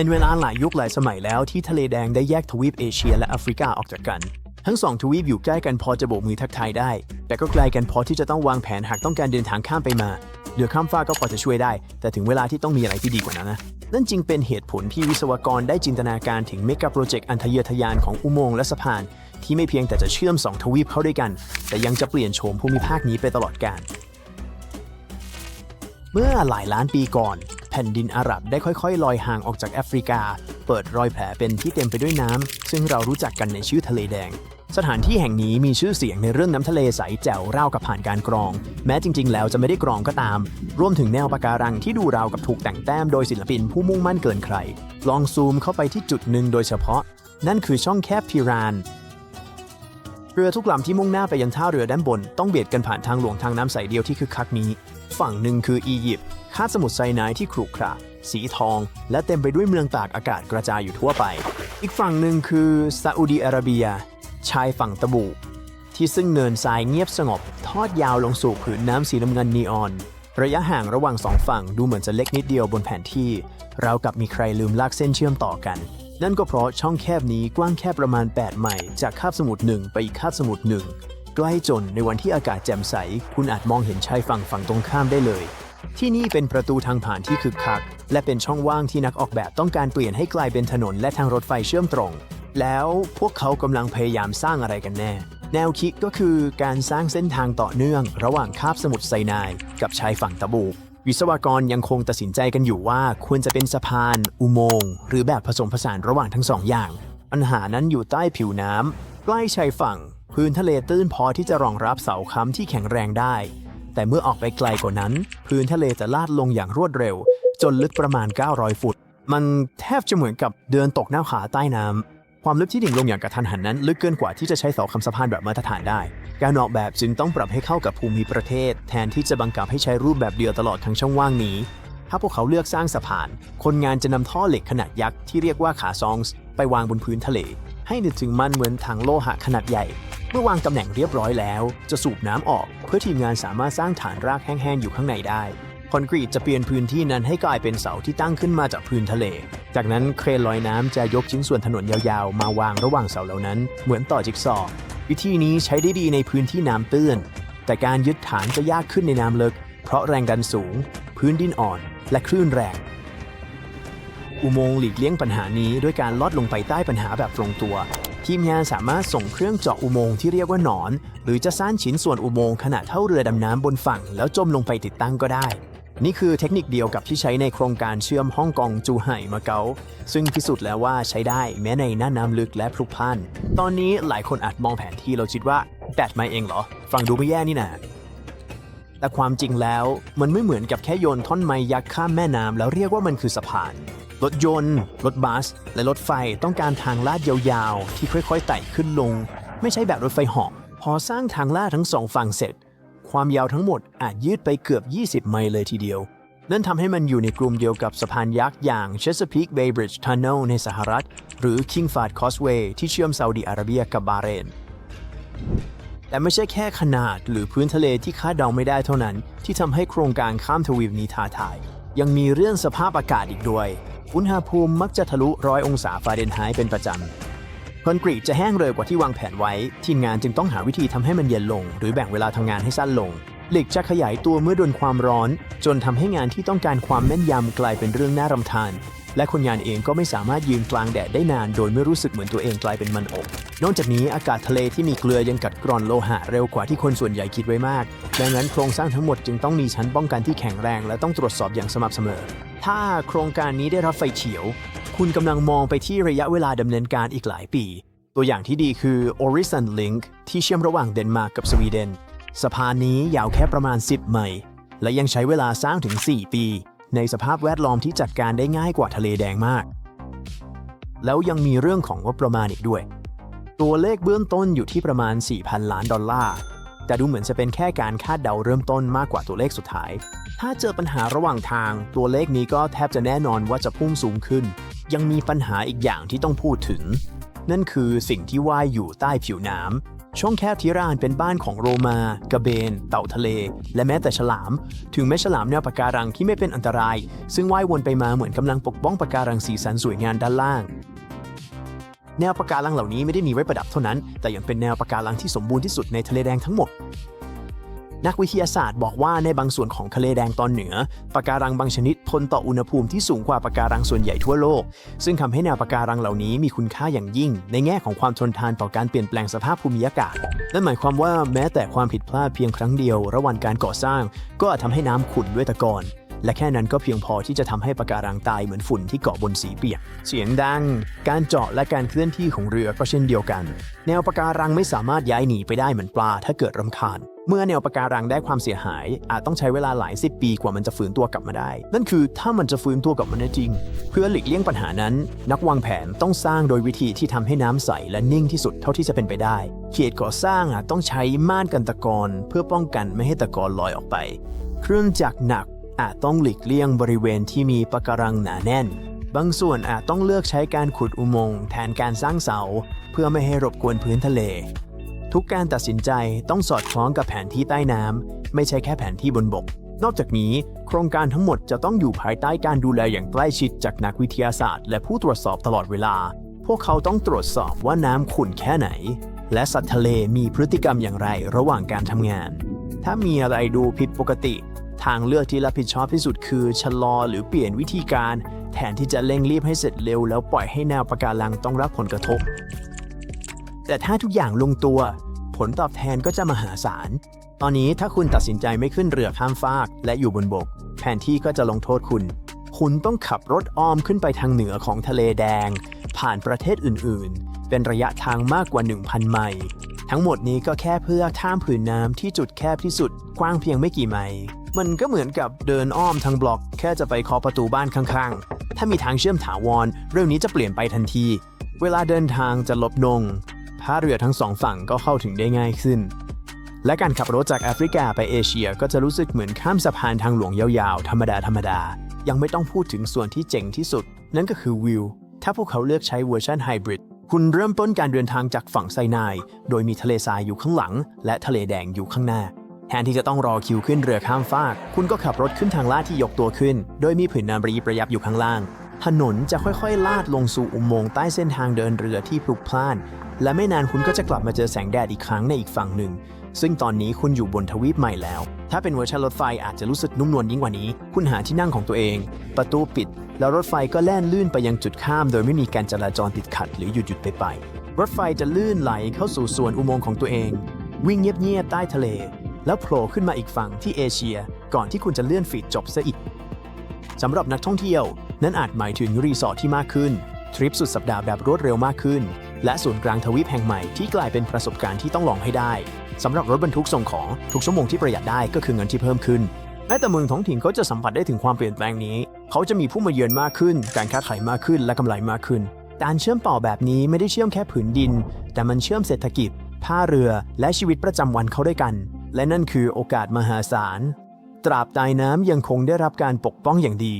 เป็นเวลาหลายยุคหลายสมัยแล้วที่ทะเลแดงได้แยกทวีปเอเชียและแอฟริกาออกจากกัน ทั้งสองทวีปอยู่ใกล้กันพอจะโบกมือทักทายได้ แต่ก็ไกลกันพอที่จะต้องวางแผนหากต้องการเดินทางข้ามไปมาเรือข้ามฟ้ากก็พอจะช่วยได้ แต่ถึงเวลาที่ต้องมีอะไรที่ดีกว่านั้นนะ นั่นจึงเป็นเหตุผลที่วิศวกรได้จินตนาการถึงเมกะโปรเจกต์อันทะเยอทะยานของอุโมงค์และสะพาน ที่ไม่เพียงแต่จะเชื่อมสองทวีปเข้าด้วยกัน แต่ยังจะเปลี่ยนโฉมภูมิภาคนี้ไปตลอดกาลเมื่อหลายล้านปีก่อน แผ่นดินอาหรับได้ค่อยๆ ลอยห่างออกจากแอฟริกา เปิดรอยแผลเป็นที่เต็มไปด้วยน้ำ ซึ่งเรารู้จักกันในชื่อทะเลแดง สถานที่แห่งนี้มีชื่อเสียงในเรื่องน้ำทะเลใสแจ๋วราวกับผ่านการกรอง แม้จริง ๆ แล้วจะไม่ได้กรองก็ตาม รวมถึงแนวปะการังที่ดูราวกับถูกแต่งแต้มโดยศิลปินผู้มุ่งมั่นเกินใคร ลองซูมเข้าไปที่จุดหนึ่งโดยเฉพาะ นั่นคือช่องแคบพิรานเรือทุกลำที่มุ่งหน้าไปยังท่าเรือด้านบน ต้องเบียดกันผ่านทางหลวงทางน้ำใสเดียวที่คึกคักนี้ ฝั่งหนึ่งคืออียิปต์ คาบสมุทรไซนายที่ขรุขระ สีทอง และเต็มไปด้วยเมืองตากอากาศกระจายอยู่ทั่วไป อีกฝั่งหนึ่งคือซาอุดีอาระเบีย ชายฝั่งตะบูที่ซึ่งเนินทรายเงียบสงบ ทอดยาวลงสู่ผืนน้ำสีน้ำเงินนีออน ระยะห่างระหว่างสองฝั่งดูเหมือนจะเล็กนิดเดียวบนแผนที่ราวกับมีใครลืมลากเส้นเชื่อมต่อกันนั่นก็เพราะช่องแคบนี้กว้างแค่ประมาณ 8 ไมล์จากคาบสมุทรหนึ่งไปอีกคาบสมุทรหนึ่งใกล้จนในวันที่อากาศแจ่มใส คุณอาจมองเห็นชายฝั่งฝั่งตรงข้ามได้เลย ที่นี่เป็นประตูทางผ่านที่คึกคัก และเป็นช่องว่างที่นักออกแบบต้องการเปลี่ยนให้กลายเป็นถนนและทางรถไฟเชื่อมตรง แล้วพวกเขากำลังพยายามสร้างอะไรกันแน่ แนวคิดก็คือการสร้างเส้นทางต่อเนื่อง ระหว่างคาบสมุทรไซนายกับชายฝั่งตะบูกวิศวกรยังคงตัดสินใจกันอยู่ว่าควรจะเป็นสะพาน อุโมงค์หรือแบบผสมผสานระหว่างทั้งสองอย่าง ปัญหานั้นอยู่ใต้ผิวน้ำใกล้ชายฝั่ง พื้นทะเลตื้นพอที่จะรองรับเสาค้ำที่แข็งแรงได้ แต่เมื่อออกไปไกลกว่านั้น พื้นทะเลจะลาดลงอย่างรวดเร็ว จนลึกประมาณ 900 ฟุต มันแทบจะเหมือนกับเดินตกหน้าผาใต้น้ำความลึกที่ดิ่งลงอย่างกระทันหันนั้น ลึกเกินกว่าที่จะใช้เสาคำสะพานแบบมาตรฐานได้ การออกแบบจึงต้องปรับให้เข้ากับภูมิประเทศ แทนที่จะบังคับให้ใช้รูปแบบเดียวตลอดทั้งช่องว่างนี้ ถ้าพวกเขาเลือกสร้างสะพาน คนงานจะนำท่อเหล็กขนาดยักษ์ที่เรียกว่าขาซองส์ไปวางบนพื้นทะเล ให้นึกถึงมันเหมือนถังโลหะขนาดใหญ่ เมื่อวางตำแหน่งเรียบร้อยแล้ว จะสูบน้ำออกเพื่อทีมงานสามารถสร้างฐานรากแห้งๆอยู่ข้างในได้คอนกรีตจะเปลี่ยนพื้นที่นั้นให้กลายเป็นเสาที่ตั้งขึ้นมาจากพื้นทะเล จากนั้นเครนลอยน้ำจะยกชิ้นส่วนถนนยาวๆ มาวางระหว่างเสาเหล่านั้น เหมือนต่อจิ๊กซอว์วิธีนี้ใช้ได้ดีในพื้นที่น้ำตื้น แต่การยึดฐานจะยากขึ้นในน้ำลึก เพราะแรงดันสูง พื้นดินอ่อน และคลื่นแรง อุโมงค์หลีกเลี่ยงปัญหานี้ด้วยการลอดลงไปใต้ปัญหาแบบตรงตัว ทีมงานสามารถส่งเครื่องเจาะอุโมงค์ที่เรียกว่าหนอน หรือจะสร้างชิ้นส่วนอุโมงค์ขนาดเท่าเรือดำน้ำบนฝั่ง แล้วจมลงไปติดตั้งก็ได้ นี่คือเทคนิคเดียวกับที่ใช้ในโครงการเชื่อมฮ่องกงจูไห่มาเก๊าซึ่งพิสูจน์แล้วว่าใช้ได้แม้ในหน้าน้ำลึกและพลุกพล่านตอนนี้หลายคนอาจมองแผนที่เราคิดว่าแบตมาเองเหรอฟังดูไม่แย่นี่นาแต่ความจริงแล้วมันไม่เหมือนกับแค่โยนท่อนไม้ยักษ์ข้ามแม่น้ำแล้วเรียกว่ามันคือสะพาน รถยนต์ รถบัส และรถไฟต้องการทางลาดยาวๆ ที่ค่อยๆไต่ขึ้นลง ไม่ใช่แบบรถไฟหาะพอสร้างทางลาดทั้งสองฝั่งเสร็จ ความยาวทั้งหมดอาจยืดไปเกือบ 20 ไมล์เลยทีเดียว นั่นทำให้มันอยู่ในกลุ่มเดียวกับสะพานยักษ์อย่าง Chesapeake Bay Bridge Tunnel ในสหรัฐ หรือ King Fahd Causeway ที่เชื่อมซาอุดิอาระเบียกับบาเรนแต่ไม่ใช่แค่ขนาดหรือพื้นทะเลที่คาดเดาไม่ได้เท่านั้น ที่ทำให้โครงการข้ามทวีปนี้ท้าทาย ยังมีเรื่องสภาพอากาศอีกด้วย อุณหภูมิมักจะทะลุร้อยองศาฟาเรนไฮต์เป็นประจำ คอนกรีตจะแห้งเร็วกว่าที่วางแผนไว้ ทีมงานจึงต้องหาวิธีทำให้มันเย็นลง หรือแบ่งเวลาทำงานให้สั้นลง เหล็กจะขยายตัวเมื่อโดนความร้อน จนทำให้งานที่ต้องการความแม่นยำกลายเป็นเรื่องน่ารำคาญ และคนงานเองก็ไม่สามารถยืนกลางแดดได้นาน โดยไม่รู้สึกเหมือนตัวเองกลายเป็นมันอบ นอกจากนี้อากาศทะเลที่มีเกลือยังกัดกร่อนโลหะเร็วกว่าที่คนส่วนใหญ่คิดไว้มาก ดังนั้นโครงสร้างทั้งหมดจึงต้องมีชั้นป้องกันที่แข็งแรง และต้องตรวจสอบอย่างสม่ำเสมอ ถ้าโครงการนี้ได้รับไฟเฉียว คุณกำลังมองไปที่ระยะเวลาดำเนินการอีกหลายปี ตัวอย่างที่ดีคือ Orison Link ที่เชื่อมระหว่างเดนมาร์กกับสวีเดนสะพานนี้ยาวแค่ประมาณ 10 ไมล์และยังใช้เวลาสร้างถึง 4 ปี ในสภาพแวดล้อมที่จัดการได้ง่ายกว่าทะเลแดงมาก แล้วยังมีเรื่องของงบประมาณอีกด้วย ตัวเลขเบื้องต้นอยู่ที่ประมาณ 4,000 ล้านดอลลาร์ แต่ดูเหมือนจะเป็นแค่การคาดเดาเริ่มต้นมากกว่าตัวเลขสุดท้าย ถ้าเจอปัญหาระหว่างทาง ตัวเลขนี้ก็แทบจะแน่นอนว่าจะพุ่งสูงขึ้น ยังมีปัญหาอีกอย่างที่ต้องพูดถึง นั่นคือสิ่งที่ว่ายอยู่ใต้ผิวน้ำ ช่องแคบทิรานเป็นบ้านของโรมา กระเบน เต่าทะเล และแม้แต่ฉลาม ถึงแม้ฉลามแนวปะการังที่ไม่เป็นอันตราย ซึ่งว่ายวนไปมาเหมือนกำลังปกป้องปะการังสีสันสวยงามด้านล่าง แนวปะการังเหล่านี้ไม่ได้มีไว้ประดับเท่านั้น แต่ยังเป็นแนวปะการังที่สมบูรณ์ที่สุดในทะเลแดงทั้งหมด นักวิทยาศาสตร์บอกว่าในบางส่วนของทะเลแดงตอนเหนือปะการังบางชนิดทนต่ออุณหภูมิที่สูงกว่าปะการังส่วนใหญ่ทั่วโลก ซึ่งทำให้แนวปะการังเหล่านี้มีคุณค่าอย่างยิ่ง ในแง่ของความทนทานต่อการเปลี่ยนแปลงสภาพภูมิอากาศนั่นหมายความว่าแม้แต่ความผิดพลาดเพียงครั้งเดียว ระหว่างการก่อสร้าง ก็อาจทำให้น้ำขุ่นด้วยตะกอน และแค่นั้นก็เพียงพอที่จะทำให้ปะการังตายเหมือนฝุ่นที่เกาะบนสีเปียก เสียงดัง การเจาะและการเคลื่อนที่ของเรือก็เช่นเดียวกัน แนวปะการังไม่สามารถย้ายหนีไปได้เหมือนปลาถ้าเกิดรำคาญเมื่อแนวปะการังได้ความเสียหาย อาจต้องใช้เวลาหลายสิบปีกว่ามันจะฟื้นตัวกลับมาได้ นั่นคือถ้ามันจะฟื้นตัวกลับมาได้จริง เพื่อหลีกเลี่ยงปัญหานั้น นักวางแผนต้องสร้างโดยวิธีที่ทำให้น้ำใสและนิ่งที่สุดเท่าที่จะเป็นไปได้ เขตก่อสร้างอาจต้องใช้ม่านกันตะกอนเพื่อป้องกันไม่ให้ตะกอนลอยออกไป เครื่องจักรหนัก อาจต้องหลีกเลี่ยงบริเวณที่มีปะการังหนาแน่น บางส่วนอาจต้องเลือกใช้การขุดอุโมงค์แทนการสร้างเสา เพื่อไม่ให้รบกวนพื้นทะเล ทุกการตัดสินใจต้องสอดคล้องกับแผนที่ใต้น้ำไม่ใช่แค่แผนที่บนบก นอกจากนี้ โครงการทั้งหมดจะต้องอยู่ภายใต้การดูแลอย่างใกล้ชิดจากนักวิทยาศาสตร์ และผู้ตรวจสอบตลอดเวลา พวกเขาต้องตรวจสอบว่าน้ำขุ่นแค่ไหน และสัตว์ทะเลมีพฤติกรรมอย่างไรระหว่างการทำงาน ถ้ามีอะไรดูผิดปกติ ทางเลือกที่รับผิดชอบที่สุดคือชะลอหรือเปลี่ยนวิธีการ แทนที่จะเร่งรีบให้เสร็จเร็ว แล้วปล่อยให้แนวปะการังต้องรับผลกระทบ แต่ถ้าทุกอย่างลงตัว ผลตอบแทนก็จะมหาศาล ตอนนี้ถ้าคุณตัดสินใจไม่ขึ้นเรือข้ามฟาก และอยู่บนบก แผนที่ก็จะลงโทษคุณ คุณต้องขับรถอ้อมขึ้นไปทางเหนือของทะเลแดง ผ่านประเทศอื่น ๆ เป็นระยะทางมากกว่า 1,000 ไมล์ ทั้งหมดนี้ก็แค่เพื่อข้ามผืนน้ำที่จุดแคบที่สุด กว้างเพียงไม่กี่ไมล์มันก็เหมือนกับเดินอ้อมทางบล็อกแค่จะไปเคาะประตูบ้านข้างๆ ถ้ามีทางเชื่อมถาวร เรื่องนี้จะเปลี่ยนไปทันที เวลาเดินทางจะลดลงท่าเรือทั้งสองฝั่งก็เข้าถึงได้ง่ายขึ้น และการขับรถจากแอฟริกาไปเอเชียก็จะรู้สึกเหมือนข้ามสะพานทางหลวงยาวๆ ธรรมดาธรรมดา ยังไม่ต้องพูดถึงส่วนที่เจ๋งที่สุด นั่นก็คือวิว ถ้าพวกเขาเลือกใช้เวอร์ชันไฮบริด คุณเริ่มต้นการเดินทางจากฝั่งไซนาย โดยมีทะเลทรายอยู่ข้างหลัง และทะเลแดงอยู่ข้างหน้า แทนที่จะต้องรอคิวขึ้นเรือข้ามฟาก คุณก็ขับรถขึ้นทางลาดที่ยกตัวขึ้น โดยมีผืนน้ำรีประยับอยู่ข้างล่าง ถนนจะค่อยๆ ลาดลงสู่อุโมงค์ใต้เส้นทางเดินเรือที่พลุกพล่าน และไม่นานคุณก็จะกลับมาเจอแสงแดดอีกครั้งในอีกฝั่งหนึ่ง ซึ่งตอนนี้คุณอยู่บนทวีปใหม่แล้ว ถ้าเป็นเวอร์ชันรถไฟอาจจะรู้สึกนุ่มนวลยิ่งกว่านี้ คุณหาที่นั่งของตัวเอง ประตูปิด แล้วรถไฟก็แล่นลื่นไปยังจุดข้าม โดยไม่มีการจราจรติดขัดหรือหยุดหยุดไปไป รถไฟจะลื่นไหลเข้าสู่ส่วนอุโมงค์ของตัวเอง วิ่งเงียบๆใต้ทะเล แล้วโผล่ขึ้นมาอีกฝั่งที่เอเชีย ก่อนที่คุณจะเลื่อนฟีดจบซะอีกสำหรับนักท่องเที่ยว นั่นอาจหมายถึงรีสอร์ทที่มากขึ้น ทริปสุดสัปดาห์แบบรวดเร็วมากขึ้น และศูนย์กลางทวีปแห่งใหม่ที่กลายเป็นประสบการณ์ที่ต้องลองให้ได้ สำหรับรถบรรทุกส่งของทุกชั่วโมงที่ประหยัดได้ก็คือเงินที่เพิ่มขึ้นแม้แต่เมืองท้องถิ่นก็จะสัมผัสได้ถึงความเปลี่ยนแปลงนี้ เขาจะมีผู้มาเยือนมากขึ้น การค้าขายมากขึ้นและกำไรมากขึ้น การเชื่อมต่อแบบนี้ไม่ได้เชื่อมแค่ผืนดิน แต่มันเชื่อมเศรษฐกิจท่าเรือและชีวิตประจำวันเข้าด้วยกัน และนั่นคือโอกาสมหาศาล ตราบใดน้ำยังคงได้รับการปกป้องอย่างดี